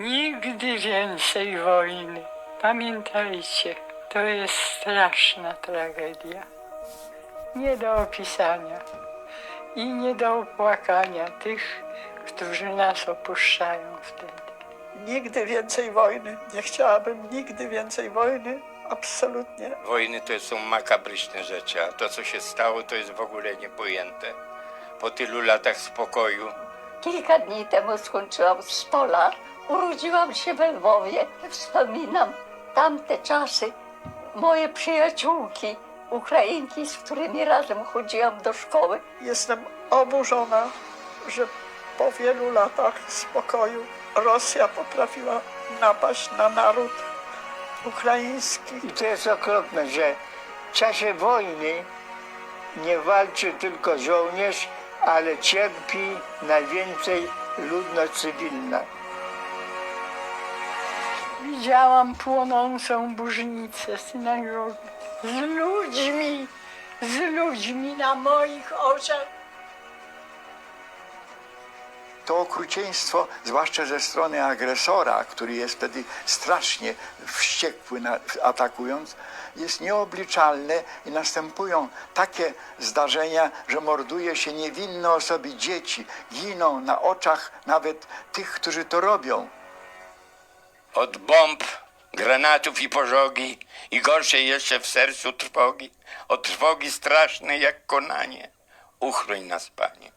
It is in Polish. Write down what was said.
Nigdy więcej wojny. Pamiętajcie, to jest straszna tragedia. Nie do opisania i nie do opłakania tych, którzy nas opuszczają wtedy. Nigdy więcej wojny. Nie chciałabym nigdy więcej wojny. Absolutnie. Wojny to są makabryczne rzeczy, a to, co się stało, to jest w ogóle niepojęte. Po tylu latach spokoju, Kilka dni temu skończyłam z pola. Urodziłam się we Lwowie. Wspominam tamte czasy. Moje przyjaciółki, Ukrainki, z którymi razem chodziłam do szkoły. Jestem oburzona, że po wielu latach spokoju Rosja potrafiła napaść na naród ukraiński. I to jest okropne, że w czasie wojny nie walczy tylko żołnierz, ale cierpi najwięcej ludność cywilna. Widziałam płonącą burznicę synagogi z ludźmi, z ludźmi na moich oczach. To okrucieństwo, zwłaszcza ze strony agresora, który jest wtedy strasznie wściekły atakując, jest nieobliczalne i następują takie zdarzenia, że morduje się niewinne osoby, dzieci, giną na oczach nawet tych, którzy to robią. Od bomb, granatów i pożogi, i gorsze jeszcze w sercu trwogi, od trwogi strasznej jak konanie. Uchroń nas, Panie.